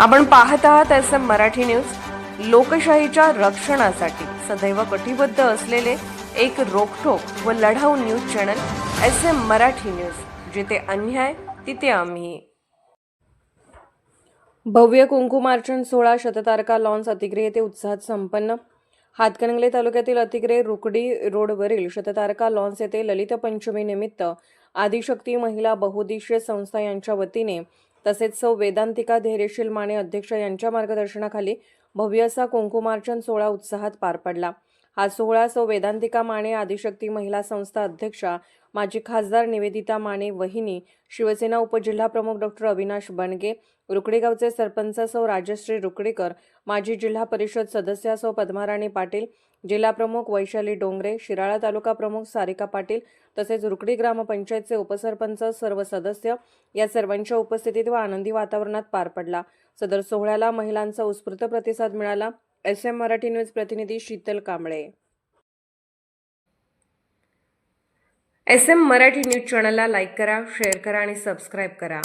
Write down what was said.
आपण पाहत आहात एस एम मराठी न्यूज. लोकशाहीच्या रक्षणासाठी सदैव कटिबद्ध असलेले एक रोखोक व लढाऊ news channel S M Marathi news. जिथे अन्याय तिथे आम्ही. भव्य कुंकुमार्चन सोहळा शततारका लॉन्स अतिग्रे येथे उत्साहात संपन्न. हातकणंगले तालुक्यातील अतिग्रे रुकडी रोडवरील शततारका लॉन्स येथे ललित निमित्त आदिशक्ती महिला बहुदिशीय संस्था यांच्या वतीने तसेच सौ वेदांतिका धैर्यशील माने अध्यक्ष यांच्या मार्गदर्शनाखाली भव्य असा कुंकुमार्चन सोहळा उत्साहात पार पडला. हा सोहळा सौ वेदांतिका माने आदिशक्ती महिला संस्था अध्यक्षा माजी खासदार निवेदिता माने वहिनी शिवसेना उपजिल्हाप्रमुख डॉक्टर अविनाश बनगे रुकडेगावचे सरपंच सौ राजश्री रुकडेकर माजी जिल्हा परिषद सदस्या सौ पद्माराणी पाटील जिल्हाप्रमुख वैशाली डोंगरे शिराळा तालुका प्रमुख सारिका पाटील तसेच रुकडी ग्रामपंचायतचे उपसरपंच सर्व सदस्य या सर्वांच्या उपस्थितीत व आनंदी वातावरणात पार पडला. सदर सोहळ्याला महिलांचा उत्स्फूर्त प्रतिसाद मिळाला. एस एम मराठी न्यूज प्रतिनिधी Sheetal Kamble. S M Marathi news चॅनलला लाईक करा शेअर करा आणि सबस्क्राईब करा.